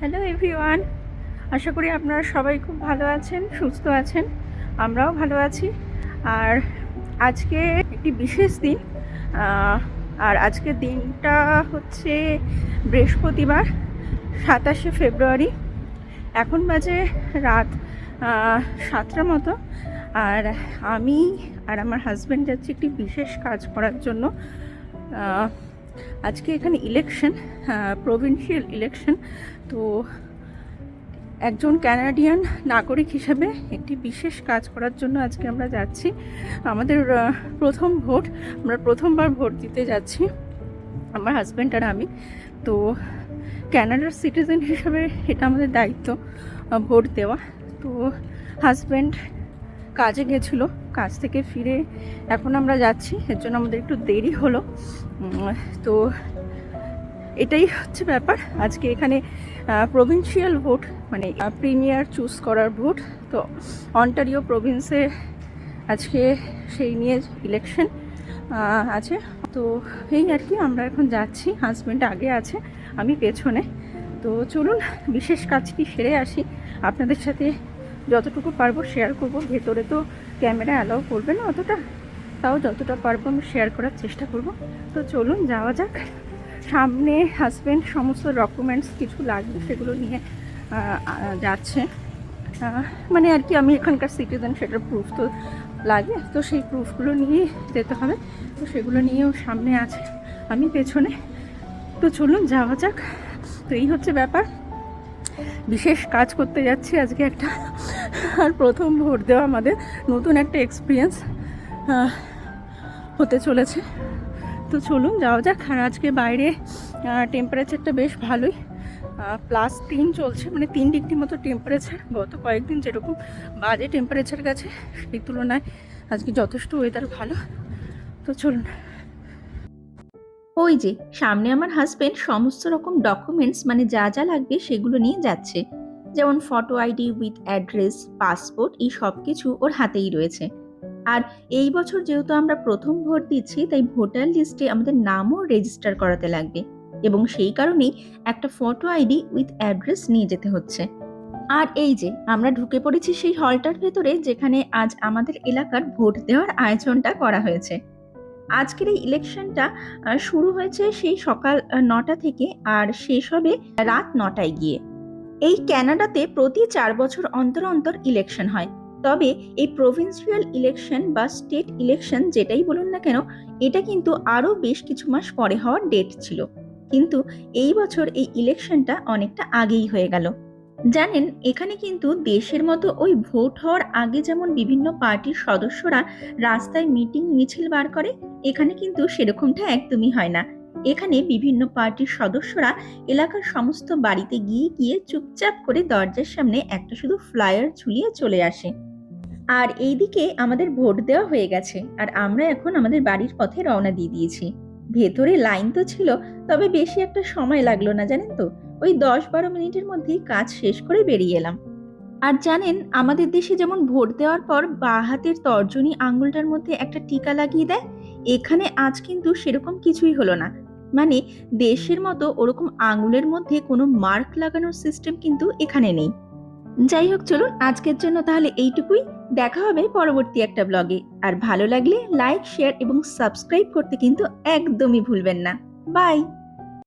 Hello everyone আশা করি আপনারা সবাই খুব ভালো আছেন সুস্থ আছেন। আমরাও ভালো আছি। আর আজকে একটি বিশেষ দিন। আর আজকের দিনটা হচ্ছে বৃহস্পতিবার সাতাশে ফেব্রুয়ারি। এখন বাজে রাত আহ, সাতটার মতো। আর আমি আর আমার হাজব্যান্ড যাচ্ছি একটি বিশেষ কাজ করার জন্য। আজকে এখানে ইলেকশন প্রভিন্সিয়াল ইলেকশন তো একজন ক্যানাডিয়ান নাগরিক হিসেবে একটি বিশেষ কাজ করার জন্য আজকে আমরা যাচ্ছি। আমাদের প্রথম ভোট, আমরা প্রথমবার ভোট দিতে যাচ্ছি, আমার হাজব্যান্ড আর আমি। তো ক্যানাডার সিটিজেন হিসেবে এটা আমাদের দায়িত্ব ভোট দেওয়া। তো হাজব্যান্ড কাজে গেছিল, কাজ থেকে ফিরে এখন আমরা যাচ্ছি, এর জন্য আমাদের একটু দেরি হলো। তো এটাই হচ্ছে ব্যাপার। আজকে এখানে প্রভিন্সিয়াল ভোট মানে প্রিমিয়ার চুজ করার ভোট তো অন্টারিও প্রভিন্সে আজকে সেই নিয়ে ইলেকশন আছে। তো এই আর কি, আমরা এখন যাচ্ছি। হাজব্যান্ড আগে আছে, আমি পেছনে। তো চলুন, বিশেষ কাজটি সেরে আসি। আপনাদের সাথে যতটুকু পারব শেয়ার করব। ভেতরে তো ক্যামেরা অ্যালাউ করবে না অতটা। তাও যতটা পারব আমি শেয়ার করার চেষ্টা করব। তো চলুন যাওয়া যাক। সামনে হাজব্যান্ড সমস্ত ডকুমেন্টস কিছু লাগবে সেগুলো নিয়ে যাচ্ছে। মানে আর কি আমি এখানকার সিটিজেন সেটার প্রুফ তো লাগে। তো সেই প্রুফগুলো নিয়ে যেতে হবে। তো সেগুলো নিয়েও সামনে আছে আমি পেছনে। তো চলুন যাওয়া যাক। তো এই হচ্ছে ব্যাপার। বিশেষ কাজ করতে যাচ্ছি আজকে একটা আর প্রথম ভোট দেওয়া আমাদের। নতুন একটা এক্সপিরিয়েন্স হতে চলেছে। তো চলুন, যাওয়া যাক। আর আজকে বাইরে টেম্পারেচারটা বেশ ভালোই। প্লাস তিন চলছে মানে তিন ডিগ্রি মতো টেম্পারেচার গত কয়েকদিন যেরকম বাজে টেম্পারেচার গেছে, সেই তুলনায় আজকে যথেষ্ট ওয়েদার ভালো। তো চলুন ওই যে, সামনে আমার হাজবেন্ড সমস্ত রকম ডকুমেন্টস মানে যা যা লাগবে সেগুলো নিয়ে যাচ্ছে। যেমন photo ID with address passport এই সব কিছু ওর হাতেই রয়েছে। আর এই বছর যেহেতু আমরা প্রথম ভোট দিচ্ছি, তাই ভোটার লিস্টে আমাদের নামও রেজিস্টার করাতে লাগবে। এবং সেই কারণেই একটা ফটো আইডি উইথ অ্যাড্রেস নিয়ে যেতে হচ্ছে। আর এই যে, আমরা ঢুকে পড়েছি সেই হলটার ভেতরে, যেখানে আজ আমাদের এলাকার ভোট দেওয়ার আয়োজনটা করা হয়েছে। আজকের এই ইলেকশনটা শুরু হয়েছে সেই সকাল নটা থেকে আর শেষ হবে রাত নটায় গিয়ে। এই ক্যানাডাতে প্রতি চার বছর অন্তর অন্তর ইলেকশন হয়। তবে এই প্রভিন্সিয়াল ইলেকশন বা স্টেট ইলেকশন যেটাই বলুন না কেন, এটা কিন্তু আরও বেশ কিছু মাস পরে হওয়ার ডেট ছিল। কিন্তু এই বছর এই ইলেকশনটা অনেকটা আগেই হয়ে গেল। জানেন, এখানে কিন্তু দেশের মতো ওই ভোট হওয়ার আগে যেমন বিভিন্ন পার্টির সদস্যরা রাস্তায় মিটিং মিছিল বার করে, এখানে কিন্তু সেরকমটা একদমই হয় না। এখানে বিভিন্ন পার্টির সদস্যরা এলাকার সমস্ত বাড়িতে গিয়ে গিয়ে চুপচাপ করে দরজার সামনে একটা শুধু ফ্লায়ার ঝুলিয়ে চলে আসে। আর এইদিকে আমাদের ভোট দেওয়া হয়ে গেছে, আর আমরা এখন আমাদের বাড়ির পথে রওনা দিয়ে দিয়েছি। ভেতরে লাইন তো ছিল, তবে বেশি একটা সময় লাগল না, জানেন তো? ওই দশ বারো মিনিটের মধ্যেই কাজ শেষ করে বেরিয়ে এলাম। আর জানেন, আমাদের দেশে যেমন ভোট দেওয়ার পর বাঁ হাতের তর্জনী আঙ্গুলটার মধ্যে একটা টিকা লাগিয়ে দেয়, এখানে আজ কিন্তু সেরকম কিছুই হলো না। মানে দেশের মতো ওরকম আঙুলের মধ্যে কোনো মার্ক লাগানোর সিস্টেম কিন্তু এখানে নেই। যাই হোক, চলুন আজকের জন্য তাহলে এইটুকুই। দেখা হবে পরবর্তী একটা ব্লগে আর ভালো লাগলে লাইক শেয়ার এবং সাবস্ক্রাইব করতে কিন্তু একদমই ভুলবেন না। বাই